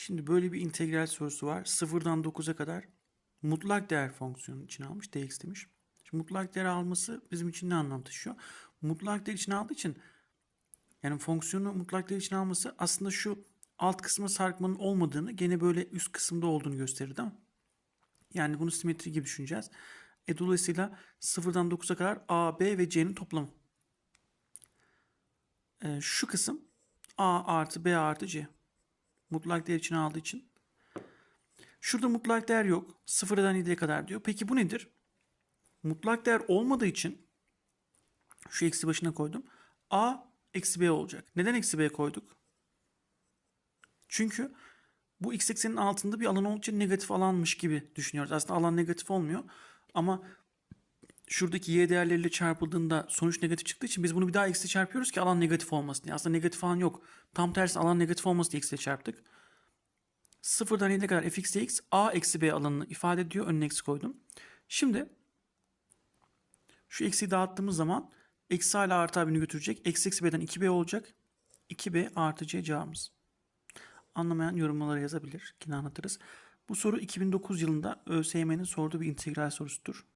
Şimdi böyle bir integral sorusu var. Sıfırdan 9'a kadar mutlak değer fonksiyonun içine almış. dx demiş. Şimdi mutlak değer alması bizim için ne anlam taşıyor? Mutlak değer içine aldığı için yani fonksiyonu mutlak değer içine alması aslında şu alt kısma sarkmanın olmadığını gene böyle üst kısımda olduğunu gösterir değil? Yani bunu simetri gibi düşüneceğiz. E dolayısıyla sıfırdan 9'a kadar A, B ve C'nin toplamı. E, şu kısım A artı B artı C. Mutlak değer içine aldığı için. Şurada mutlak değer yok. Sıfırdan 7'ye kadar diyor. Peki bu nedir? Mutlak değer olmadığı için şu eksi başına koydum. A eksi B olacak. Neden eksi B koyduk? Çünkü bu x eksenin altında bir alan olduğu için negatif alanmış gibi düşünüyoruz. Aslında alan negatif olmuyor. Ama şuradaki y değerleriyle çarpıldığında sonuç negatif çıktığı için biz bunu bir daha eksi çarpıyoruz ki alan negatif olmasın diye. Aslında negatif alan yok. Tam tersi alan negatif olmasın diye eksiyle çarptık. Sıfırdan 7'ye kadar fx dx a eksi b alanını ifade ediyor. Önüne eksi koydum. Şimdi şu eksiyi dağıttığımız zaman eksi hala artı abini götürecek. Eksi eksi b'den 2b olacak. 2b artı c cevabımız. Anlamayan yorumlara yazabilir. Yine anlatırız. Bu soru 2009 yılında ÖSYM'nin sorduğu bir integral sorusudur.